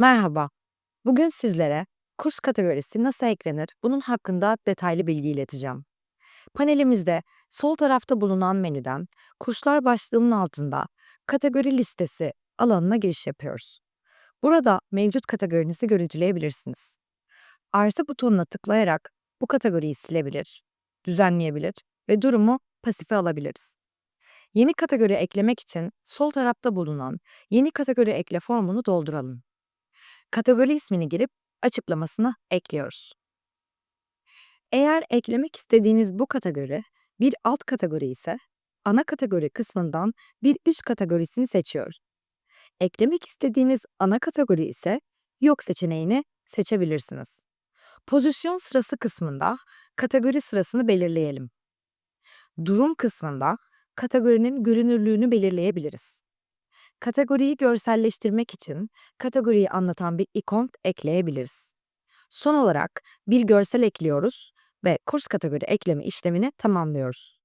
Merhaba. Bugün sizlere kurs kategorisi nasıl eklenir bunun hakkında detaylı bilgi ileteceğim. Panelimizde sol tarafta bulunan menüden kurslar başlığının altında kategori listesi alanına giriş yapıyoruz. Burada mevcut kategorinizi görüntüleyebilirsiniz. Artı butonuna tıklayarak bu kategoriyi silebilir, düzenleyebilir ve durumu pasife alabiliriz. Yeni kategori eklemek için sol tarafta bulunan yeni kategori ekle formunu dolduralım. Kategori ismini girip açıklamasını ekliyoruz. Eğer eklemek istediğiniz bu kategori bir alt kategori ise ana kategori kısmından bir üst kategorisini seçiyoruz. Eklemek istediğiniz ana kategori ise yok seçeneğini seçebilirsiniz. Pozisyon sırası kısmında kategori sırasını belirleyelim. Durum kısmında kategorinin görünürlüğünü belirleyebiliriz. Kategoriyi görselleştirmek için kategoriyi anlatan bir ikon ekleyebiliriz. Son olarak bir görsel ekliyoruz ve kurs kategori ekleme işlemini tamamlıyoruz.